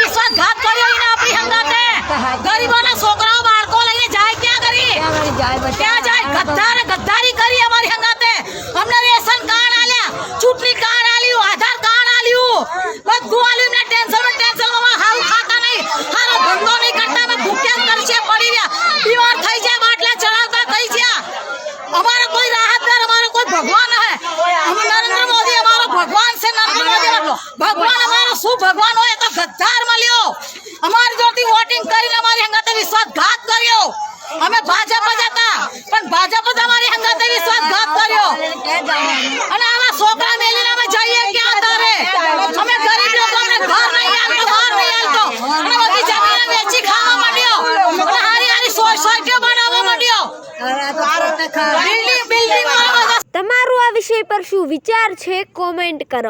વિશ્વાસઘાત કર્યો એને આપણી હંગાતે ગરીબોના છોકરાઓ બાળકો લઈને જાય ક્યાં કરી? ક્યાં જાય ગદ્દાર ગદ્દારી કરી અમારી હંગાતે. અમને રેશન કાર્ડ આલ્યા ચૂંટણી કાર્ડ આલ્યું આધાર કાર્ડ આલ્યું. બધું આલ્યું એમને ટેન્શનમાં ટેન્શનમાં હારું ખાતા નહીં. હારો ધંધો નહીં કરતા અમે ભૂખ્યા તરસે પડી રહ્યા. બીમાર થઈ જાય બાટલા ચડાવતા થઈ ગયા. અમારો કોઈ રાહતદાર અમારો કોઈ ભગવાન હે. નરેન્દ્ર મોદી અમારો ભગવાન છે નરેન્દ્ર મોદી. ભગવાન અમારો શું ભગવાન હોય તો ગદ્દાર મળ્યો અમારી જોડથી વોટિંગ કરીને અમારી હંગાતે વિશ્વાસઘાત કર્યો. અમે ભાજપ જ હતા, પણ ભાજપ જ અમારી હંગાતે વિશ્વાસઘાત કર્યો. અને આવા છોકરા મેલીને અમે જઈએ ક્યાં તારે અમે ગરીબ લોકો અમને ઘર નહીં આલતો ઘર નહીં આલતો અને બધી જમીન વેચી ખાવા માંડ્યો. અને હારી હારી સોસાયટીઓ બનાવવા માંડ્યો. તમારું આ વિષય પર શું વિચાર છે? કોમેન્ટ કરો.